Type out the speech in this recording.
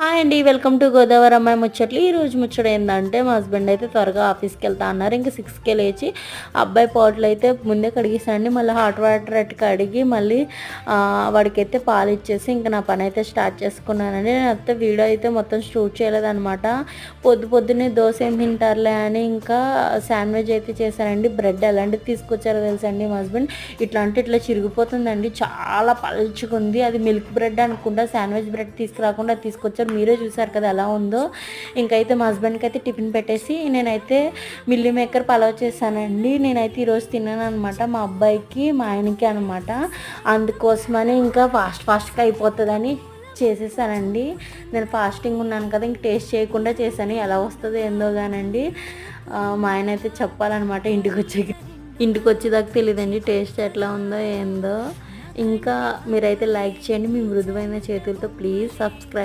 Hi అండి welcome to Godavari అమ్మాయి ముచ్చట్లు. ఈ రోజు ముచ్చట ఏంటంటే మా హస్బెండ్ అయితే త్వరగా ఆఫీస్కి వెళ్తా అన్నారు. ఇంకా సిక్స్కే లేచి అబ్బాయి పాటలు అయితే ముందే కడిగేసానండి మళ్ళీ హాట్ వాటర్ అట్టు కడిగి మళ్ళీ వాడికైతే పాలు ఇచ్చేసి ఇంకా నా పని అయితే స్టార్ట్ చేసుకున్నానండి. నేను అయితే వీడియో అయితే మొత్తం షూట్ చేయలేదన్నమాట. పొద్దు పొద్దున్నే దోశ ఏం తింటారులే అని ఇంకా శాండ్విచ్ అయితే చేశానండి. బ్రెడ్ ఎలాంటిది తీసుకొచ్చారో తెలుసండి మా హస్బెండ్ ఇట్లా అంటే ఇట్లా చిరిగిపోతుందండి. చాలా పలుచుకుంది. అది మిల్క్ బ్రెడ్ అనుకుంటా శాండ్విచ్ బ్రెడ్ తీసుకురాకుండా తీసుకొచ్చారు. మీరే చూసారు కదా ఎలా ఉందో. ఇంకైతే మా హస్బెండ్కి అయితే టిఫిన్ పెట్టేసి నేనైతే మిల్లీ మేకర్ పలావ్ చేశానండి. నేనైతే ఈరోజు తిన్నాను అనమాట మా అబ్బాయికి మా ఆయనకి అనమాట అందుకోసమని ఇంకా ఫాస్ట్ ఫాస్ట్గా అయిపోతుందని చేసేసానండి. నేను ఫాస్టింగ్ ఉన్నాను కదా ఇంక టేస్ట్ చేయకుండా చేశాను. ఎలా వస్తుందో ఏందో కానండి మా ఆయన అయితే చెప్పాలన్నమాట ఇంటికి వచ్చి ఇంటికి వచ్చేదాకా తెలియదండి టేస్ట్ ఎట్లా ఉందో ఏందో. ఇంకా మీరైతే లైక్ చేయండి. మీ మృదువైన చేతులతో ప్లీజ్ సబ్స్క్రైబ్